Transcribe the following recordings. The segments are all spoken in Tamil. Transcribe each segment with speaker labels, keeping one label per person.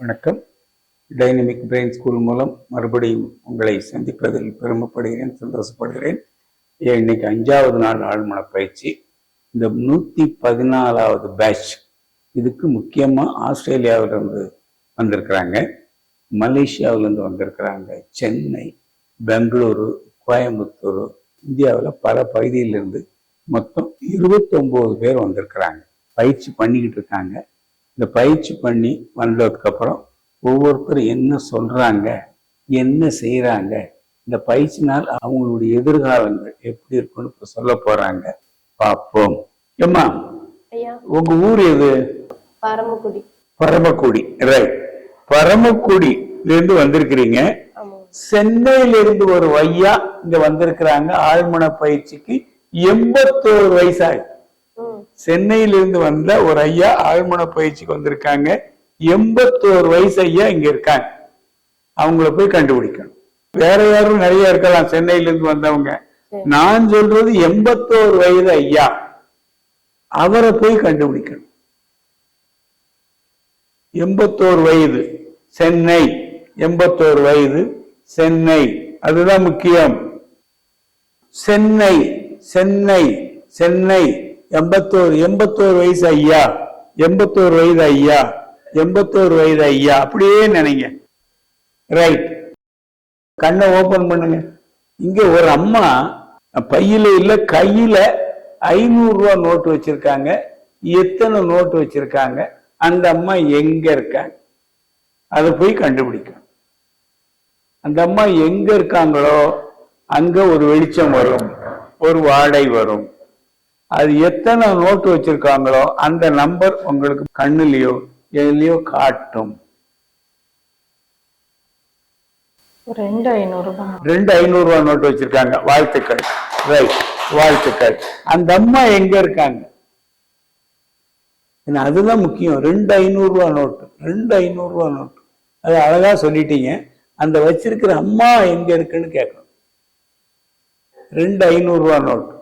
Speaker 1: வணக்கம். டைனமிக் பிரெயின் ஸ்கூல் மூலம் மறுபடியும் உங்களை சந்திப்பதில் பெருமைப்படுகிறேன் சந்தோஷப்படுகிறேன். இன்னைக்கு அஞ்சாவது நாள் ஆழ்மன பயிற்சி. இந்த நூற்றி பதினாலாவது பேட்ச் இதுக்கு முக்கியமாக ஆஸ்திரேலியாவிலிருந்து வந்திருக்கிறாங்க. மலேசியாவிலேருந்து வந்திருக்கிறாங்க. சென்னை பெங்களூரு கோயம்புத்தூர் இந்தியாவில் பல பகுதியிலிருந்து மொத்தம் இருபத்தொம்போது பேர் வந்திருக்கிறாங்க. பயிற்சி பண்ணிக்கிட்டு இருக்காங்க. இந்த பயிற்சி பண்ணி வந்ததுக்கப்புறம் ஒவ்வொருத்தரும் என்ன சொல்றாங்க என்ன செய்றாங்க இந்த பயிற்சினால் அவங்களுடைய எதிர்காலங்கள் எப்படி இருக்குன்னு இப்ப சொல்ல போறாங்க. பார்ப்போம். ஏம்மா உங்க ஊர் எது?
Speaker 2: பரமக்குடி.
Speaker 1: பரமக்குடி ரைட் பரமக்குடி இருந்து வந்திருக்கிறீங்க. சென்னையில இருந்து ஒரு ஐயா இங்க வந்திருக்கிறாங்க. ஆழ்மன பயிற்சிக்கு எண்பத்தோரு வயசாகுது சென்னையிலிருந்து வந்த ஒரு ஐயா ஆழ்மன பயிற்சிக்கு வந்திருக்காங்க. எண்பத்தோரு வயசு ஐயா இங்க இருக்காங்க. அவங்கள போய் கண்டுபிடிக்கணும். வேற யாரும் நிறைய இருக்கலாம் சென்னையிலிருந்து வந்தவங்க. நான் சொல்றது எண்பத்தோரு வயது ஐயா. அவரை போய் கண்டுபிடிக்கணும். எண்பத்தோரு வயது சென்னை. எண்பத்தோரு வயது சென்னை. அதுதான் முக்கியம். சென்னை சென்னை சென்னை. எண்பத்தோரு எண்பத்தோரு வயசு ஐயா எண்பத்தோரு வயது ஐயா எண்பத்தோரு வயது ஐயா அப்படியே நினைங்க. ரைட் கண்ணை ஓபன் பண்ணுங்க. இங்க ஒரு அம்மா பையில இல்ல கையில ஐநூறு ரூபா நோட்டு வச்சிருக்காங்க. எத்தனை நோட்டு வச்சிருக்காங்க? அந்த அம்மா எங்க இருக்காங்க அதை போய் கண்டுபிடிக்கும் அந்த அம்மா எங்க இருக்காங்களோ அங்க ஒரு வெளிச்சம் வரும். ஒரு வாடை வரும். அது எத்தனை நோட்டு வச்சிருக்காங்களோ அந்த நம்பர் உங்களுக்கு கண்ணுலயோ எதுலயோ காட்டும்.
Speaker 2: ரெண்டு ஐநூறு ரூபாய்
Speaker 1: நோட்டு வச்சிருக்காங்க. வாழ்த்துக்கள். ரைட் வாழ்த்துக்கள். அந்த அம்மா எங்க இருக்காங்க? அதுதான் முக்கியம். ரெண்டு ஐநூறு ரூபாய் நோட்டு. ரெண்டு ஐநூறு ரூபாய் நோட்டு. அது அழகா சொல்லிட்டீங்க. அந்த வச்சிருக்கிற அம்மா எங்க இருக்குன்னு கேட்கணும். ரெண்டு ஐநூறு ரூபாய் நோட்டு.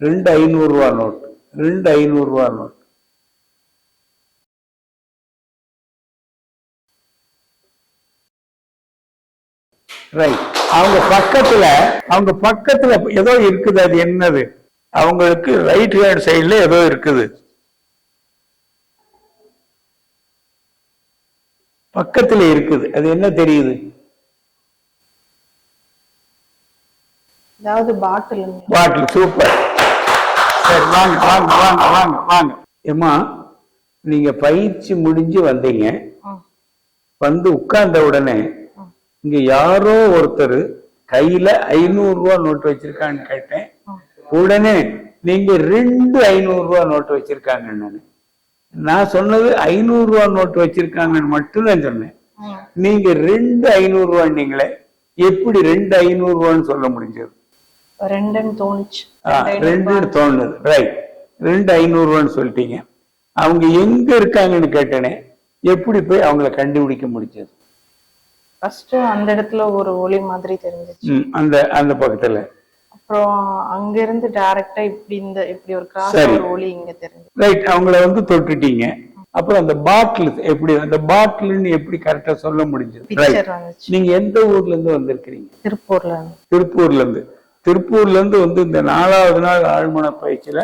Speaker 1: ரெண்டு ஐநூறு ரூபாய் நோட்டு ரெண்டு ஐநூறு ரூபாய் நோட்டு ரைட் அவங்க பக்கத்துல அவங்க பக்கத்துல ஏதோ இருக்குது அது என்னது? அவங்களுக்கு ரைட் ஹேண்ட் சைடுல ஏதோ இருக்குது. பக்கத்துல இருக்குது. அது என்ன தெரியுது?
Speaker 2: பாட்டில்
Speaker 1: சூப்பர் சரி வாங்க வாங்க வாங்க வாங்க வாங்க. ஏம்மா நீங்க பயிற்சி முடிஞ்சு வந்தீங்க. வந்து உட்கார்ந்த உடனே இங்க யாரோ ஒருத்தர் கையில ஐநூறு ரூபா நோட்டு வச்சிருக்கான்னு கேட்டேன். உடனே நீங்க ரெண்டு ஐநூறு ரூபா நோட்டு வச்சிருக்காங்கன்னு நானு. நான் சொன்னது ஐநூறு ரூபா நோட்டு வச்சிருக்காங்கன்னு மட்டும்தான் சொன்னேன். நீங்க ரெண்டு ஐநூறு ரூபான்னீங்களே எப்படி ரெண்டு ஐநூறு ரூபான்னு சொல்ல முடிஞ்சது?
Speaker 2: ரெண்டுன்னு தோணுச்சு.
Speaker 1: ரெண்டுன்னு தோணுது. ரைட் ரெண்டு ஐநூறு ரூபான்னு சொல்லிட்டீங்க. அவங்க எங்க இருக்காங்கன்னு கேட்டேனே எப்படி போய் அவங்கள கண்டுபிடிக்க முடிஞ்சது?
Speaker 2: ஃபர்ஸ்ட் அந்த இடத்துல ஒரு ஒளி மாதிரி தெரிஞ்சிச்சு.
Speaker 1: அந்த அந்த பக்கத்துல.
Speaker 2: அப்புறம் அங்க இருந்து டைரக்டா இப்படி இந்த இப்படி ஒரு கிராஸ். ஒரு ஒளி இங்க தெரிஞ்சு
Speaker 1: ரைட் அவங்கள வந்து தொட்டுட்டீங்க. அப்புறம் அந்த பாட்டில் எப்படி அந்த பாட்டில்னு எப்படி கரெக்டா சொல்ல முடிஞ்சது? நீங்க எந்த ஊர்ல இருந்து வந்திருக்கிறீங்க?
Speaker 2: திருப்பூர்ல.
Speaker 1: திருப்பூர்ல இருந்து. திருப்பூர்ல இருந்து வந்து இந்த நாலாவது நாள் ஆழ்மன பயிற்சியில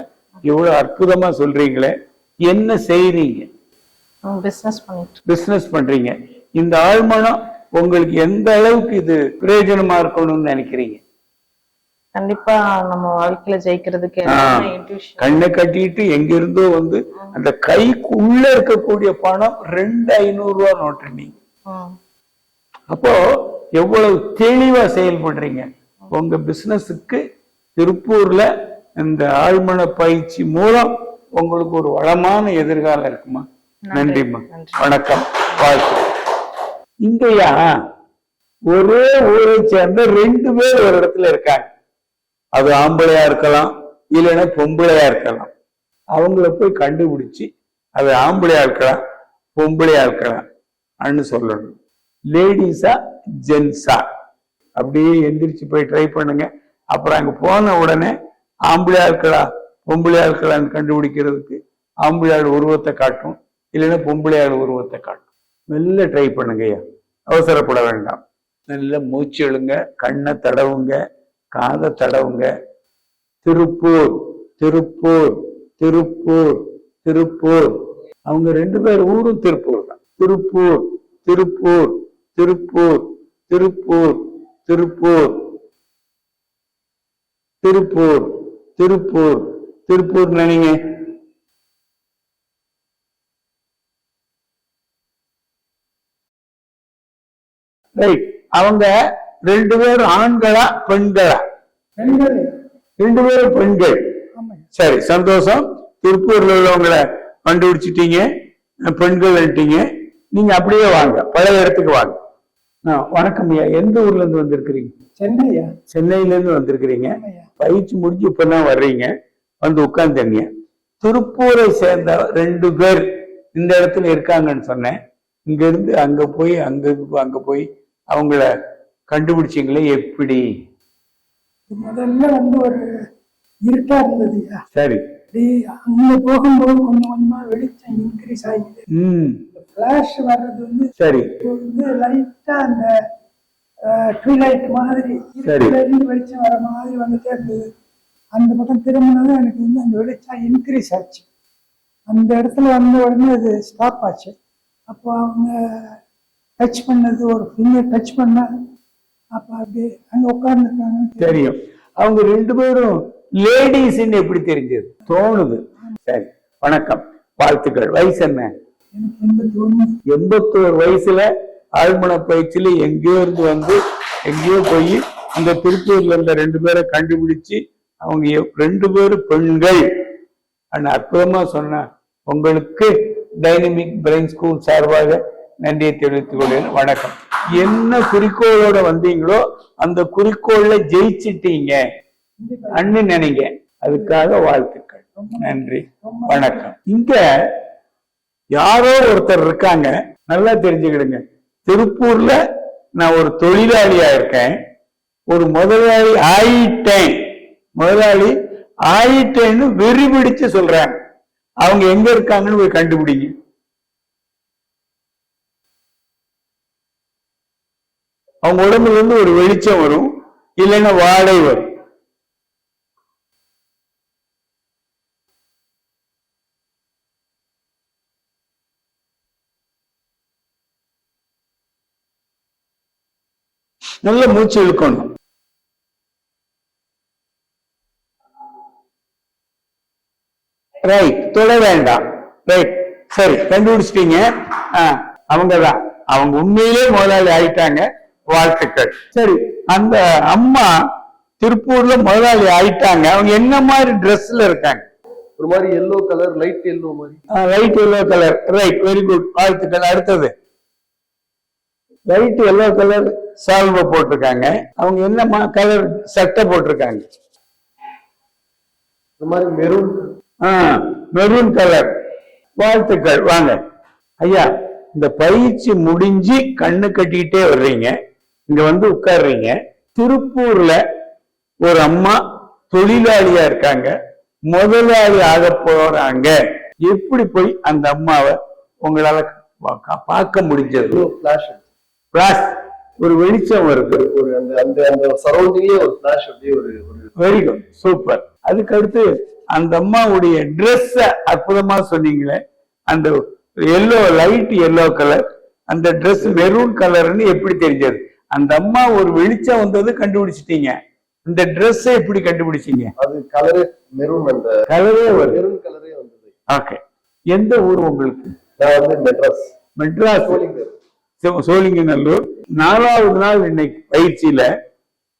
Speaker 1: இவ்வளவு அற்புதமா சொல்றீங்களே. என்ன
Speaker 2: பிசினஸ் பண்ணிட்டு
Speaker 1: பிசினஸ் பண்றீங்க. இந்த ஆழ்மனம் உங்களுக்கு எந்த அளவுக்கு இது பிரயோஜனமா இருக்கணும்னு நினைக்கிறீங்க?
Speaker 2: கண்டிப்பா நம்ம வாழ்க்கையில ஜெயிக்கிறதுக்கு.
Speaker 1: கண்ணை கட்டிட்டு எங்க இருந்தோ வந்து அந்த கைக்குள்ள இருக்கக்கூடிய பணம் ரெண்டு ஐநூறு ரூபா நோட்டு நீங்க. அப்போ எவ்வளவு தெளிவா செயல்படுறீங்க? உங்க பிசினஸுக்கு திருப்பூர்ல இந்த ஆழ்மன பயிற்சி மூலம் உங்களுக்கு ஒரு வளமான எதிர்காலம் இருக்குமா? நன்றிம்மா.
Speaker 2: நன்றி.
Speaker 1: வணக்கம். வாழ்த்து. இங்கயா ஒரே ஊரை சேர்ந்த ரெண்டு பேர் ஒரு இடத்துல இருக்காங்க. அது ஆம்பளையா இருக்கலாம் இல்லைன்னா பொம்பளையா இருக்கலாம். அவங்கள போய் கண்டுபிடிச்சு அது ஆம்பளையா இருக்கலாம் பொம்பளையா இருக்கலாம். அன்னு சொல்லணும். லேடிஸா ஜென்ஸா? அப்படியே எந்திரிச்சு போய் ட்ரை பண்ணுங்க. அப்புறம் அங்கே போன உடனே ஆம்பளை இருக்கலாம் பொம்பளை இருக்கலாம்னு கண்டுபிடிக்கிறதுக்கு ஆம்பளையாள் உருவத்தை காட்டும் இல்லைன்னா பொம்பளையாள் உருவத்தை காட்டும். மெல்ல ட்ரை பண்ணுங்கய்யா அவசரப்பட வேண்டாம். நல்ல மூச்சு எழுங்க கண்ணை தடவுங்க காதை தடவுங்க. திருப்பூர் திருப்பூர் திருப்பூர் திருப்பூர். அவங்க ரெண்டு பேர் ஊரும் திருப்பூர் தான். திருப்பூர் திருப்பூர் திருப்பூர் திருப்பூர். திருப்பூர். திருப்பூர் திருப்பூர் திருப்பூர் நினைங்க ரைட் அவங்க ரெண்டு பேரும் ஆண்களா பெண்களா? ரெண்டு பேரும் பெண்கள். சரி சந்தோஷம். திருப்பூர்ல உள்ளவங்களை கண்டுபிடிச்சிட்டீங்க பெண்கள்ட்டீங்க நீங்க அப்படியே வாங்க பழைய இடத்துக்கு வாங்க. வணக்கம் ஐயா. எந்த ஊர்ல இருந்து வந்திருக்கிறீங்க?
Speaker 3: சென்னையா?
Speaker 1: சென்னையில இருந்து வந்திருக்கிறீங்க. பயிற்சி முடிஞ்சு இப்பதான் வர்றீங்க. வந்து உட்கார்ந்தீங்க திருப்பூரை சேர்ந்த ரெண்டு பேர் இந்த இடத்துல இருக்காங்கன்னு சொன்னேன். இங்க இருந்து அங்க போய் அங்க அங்க போய் அவங்கள கண்டுபிடிச்சீங்களே எப்படி?
Speaker 3: முதல்ல வந்து ஒரு இருட்டா இருந்ததுயா
Speaker 1: சரி.
Speaker 3: அங்க போகும்போது கொஞ்சம் கொஞ்சமா வெளிச்சம் இன்க்ரீஸ் ஆகிடுது
Speaker 1: ம்.
Speaker 3: ஃபிளாஷ் வர்றது வந்து
Speaker 1: சரி.
Speaker 3: வந்து லைட்டா அந்த ட்விலைட் மாதிரி வெளிச்சம் வர மாதிரி வந்துட்டே இருந்தது அந்த பக்கம் திரும்பினதும் எனக்கு வந்து அந்த வெளிச்சம் இன்க்ரீஸ் ஆச்சு. அந்த இடத்துல வந்த உடனே அது ஸ்டாப் ஆச்சு. அப்போ அவங்க டச் பண்ணது ஒரு ஃபிங்கர் டச் பண்ண அப்போ அப்படியே அங்கே உட்கார்ந்துருக்காங்க
Speaker 1: தெரியும். அவங்க ரெண்டு பேரும் லேடிஸ்ன்னு எப்படி தெரிஞ்சது? தோணுது. சரி வணக்கம். வாழ்த்துக்கள். வயசு என்ன? எண்பத்தோரு வயசுல ஆழ்மன பயிற்சியில எங்கேயோ இருந்து வந்து எங்கேயோ போய் அந்த திருப்பூர்ல இருந்த ரெண்டு பேரை கண்டுபிடிச்சு அவங்க ரெண்டு பேரும் பெண்கள். அண்ட் அற்புதமா சொன்ன உங்களுக்கு டைனமிக் பிரெயின் ஸ்கூல் சார்பாக நன்றியை தெரிவித்துக் கொள்கிறேன். வணக்கம். என்ன குறிக்கோளோட வந்தீங்களோ அந்த குறிக்கோள்ல ஜெயிச்சிட்டீங்க. அண்ணு நினைங்க. அதுக்காக வாழ்த்துக்கள். நன்றி. வணக்கம். இங்க யாரோ ஒருத்தர் இருக்காங்க. நல்லா தெரிஞ்சுக்கிடுங்க. திருப்பூர்ல நான் ஒரு தொழிலாளியா இருக்கேன் ஒரு முதலாளி ஆயிட்டேன். முதலாளி ஆயிட்டேன்னு வெறி பிடிச்சு சொல்றாங்க அவங்க எங்க இருக்காங்கன்னு போய் கண்டுபிடிங்க. அவங்க உடம்புல இருந்து ஒரு வெளிச்சம் வரும். இல்லைன்னா வாடை வரும். நல்ல மூச்சு இழுக்கணும். ரைட் தொட வேண்டாம். ரைட் சரி கண்டுபிடிச்சிட்டீங்க. அவங்க தான் அவங்க உண்மையிலே முதலாளி ஆயிட்டாங்க வாழ்த்துக்கள். சரி அந்த அம்மா திருப்பூர்ல முதலாளி ஆயிட்டாங்க. அவங்க என்ன மாதிரி ட்ரெஸ்ல இருக்காங்க?
Speaker 4: ஒரு மாதிரி எல்லோ கலர் லைட் எல்லோ மாதிரி.
Speaker 1: Light yellow colour right very good வாழ்த்துக்கள். அடுத்தது. லைட் எல்லோ கலர் சால்வை போட்டிருக்காங்க. அவங்க என்ன கலர் சட்டை போட்டிருக்காங்க.
Speaker 4: இந்த மாதிரி மெரூன்
Speaker 1: மெரூன் கலர் வாழ்த்துக்கள் வாங்க. ஐயா இந்த பயிற்சி முடிஞ்சு கண்ணு கட்டிக்கிட்டே வர்றீங்க. இங்க வந்து உட்கார்றீங்க. திருப்பூர்ல ஒரு அம்மா தொழிலாளியா இருக்காங்க. முதலாளி ஆக போறாங்க. எப்படி போய் அந்த அம்மாவை உங்களால பார்க்க முடிஞ்சது? பிளஸ் ஒரு வெளிச்சம் வருது.
Speaker 4: ஒரு அந்த அந்த அந்த சரௌண்டிங்லயே ஒரு ஃபிளாஷ் அப்படியே ஒரு
Speaker 1: வெரி குட் சூப்பர் அதுக்கு அடுத்து அந்த அம்மாவுடைய Dress அற்புதமா சொன்னீங்களே. அந்த எல்லோ லைட் எல்லோ கலர் அந்த Dress மெரூன் கலர்னு எப்படி தெரிஞ்சது? அந்த அம்மா ஒரு வெளிச்சம் வந்தது கண்டுபிடிச்சிட்டீங்க. இந்த Dress எப்படி கண்டுபிடிச்சீங்க?
Speaker 4: அது கலரே மெரூன் அந்த
Speaker 1: கலரே
Speaker 4: மெரூன் கலரே வந்தது.
Speaker 1: ஓகே எந்த ஊர் உங்களுக்கு?
Speaker 4: நான் வந்து மெட்ராஸ்.
Speaker 1: மெட்ராஸ். சோழிங்கநல்லூர். நாலாவது நாள் இன்னைக்கு பயிற்சியில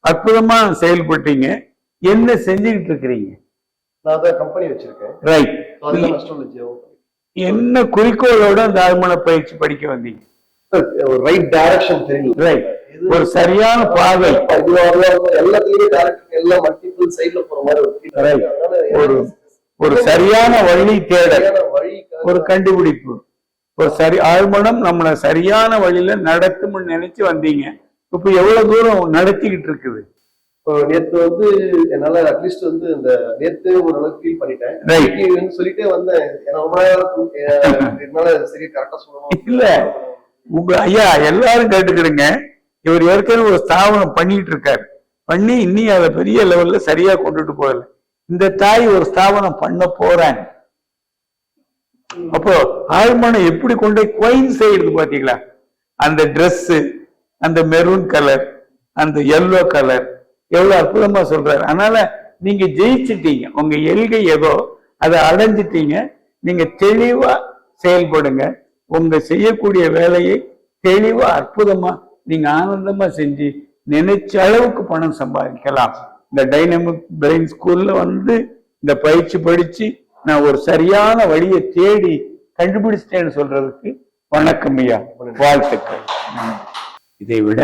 Speaker 1: அற்புதமா செயல்பட்டீங்க. என்ன செஞ்சுக்கிட்டு இருக்கிறீங்க
Speaker 4: கம்பெனி வச்சிருக்கேன்.
Speaker 1: ரைட் என்ன குறிக்கோளோட அந்த ஆழ்மன பயிற்சி படிக்க வந்தீங்க?
Speaker 4: ஒரு ரைட் டைரக்ஷன் தெரியல
Speaker 1: ரைட் ஒரு சரியான பாதை.
Speaker 4: எல்லாத்துலயுமே டைரக்ஷன் எல்லாம் மல்டிபிள் சைடுல போற மாதிரி ஒரு
Speaker 1: ஒரு ஒரு சரியான வழி தேடல். ஒரு கண்டுபிடிப்பு. ஒரு சரி ஆழ்மனம் நம்மள சரியான வழியில நடத்தும்னு நினைச்சு வந்தீங்க. இப்ப எவ்வளவு தூரம் நடத்திக்கிட்டு இருக்குது?
Speaker 4: இப்போ நேத்து வந்து என்னால அட்லீஸ்ட் வந்து இந்த நேத்து ஓரளவுக்கு ஃபீல் பண்ணிட்டேன். சொல்லிட்டே வந்தேன். ரொம்ப என்னால சரி கரெக்டா சொல்லணும்
Speaker 1: இல்ல. உங்க ஐயா எல்லாரும் கேட்டுக்கிடுங்க இவர் ஏற்கனவே ஒரு ஸ்தாபனம் பண்ணிட்டு இருக்காரு. பண்ணி இன்னி அதை பெரிய லெவல்ல சரியா கொண்டுட்டு போகல. இந்த தாய் ஒரு ஸ்தாபனம் பண்ண போறாங்க. அப்போ ஆழ்மனை எப்படி கொண்டு குவைன் செய்யறது பாத்தீங்களா அந்த ட்ரெஸ் அந்த மெரூன் கலர் அந்த எல்லோ கலர் எவ்வளவு அற்புதமா சொல்றாரு. அதனால நீங்க ஜெயிச்சிட்டீங்க. உங்க எல்கை ஏதோ அதை அடைஞ்சிட்டீங்க. நீங்க தெளிவா செயல்படுங்க. உங்க செய்யக்கூடிய வேலையை தெளிவா அற்புதமா நீங்க ஆனந்தமா செஞ்சு நினைச்ச அளவுக்கு பணம் சம்பாதிக்கலாம். இந்த டைனமிக் பிரெயின் ஸ்கூல்ல வந்து இந்த பயிற்சி படிச்சு நான் ஒரு சரியான வழியை தேடி கண்டுபிடிச்சிட்டேன்னு சொல்றதுக்கு வணக்கம் ஐயா. வாழ்த்துக்கள். இதை விட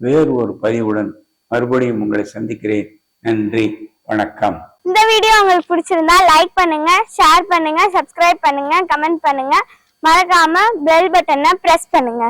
Speaker 1: வேறு ஒரு பதிவுடன் மறுபடியும் உங்களை சந்திக்கிறேன். நன்றி வணக்கம்.
Speaker 5: இந்த வீடியோ உங்களுக்கு பிடிச்சிருந்தா லைக் பண்ணுங்க ஷேர் பண்ணுங்க சப்ஸ்கிரைப் பண்ணுங்க கமெண்ட் பண்ணுங்க. மறக்காம பெல் பட்டனை பிரஸ் பண்ணுங்க.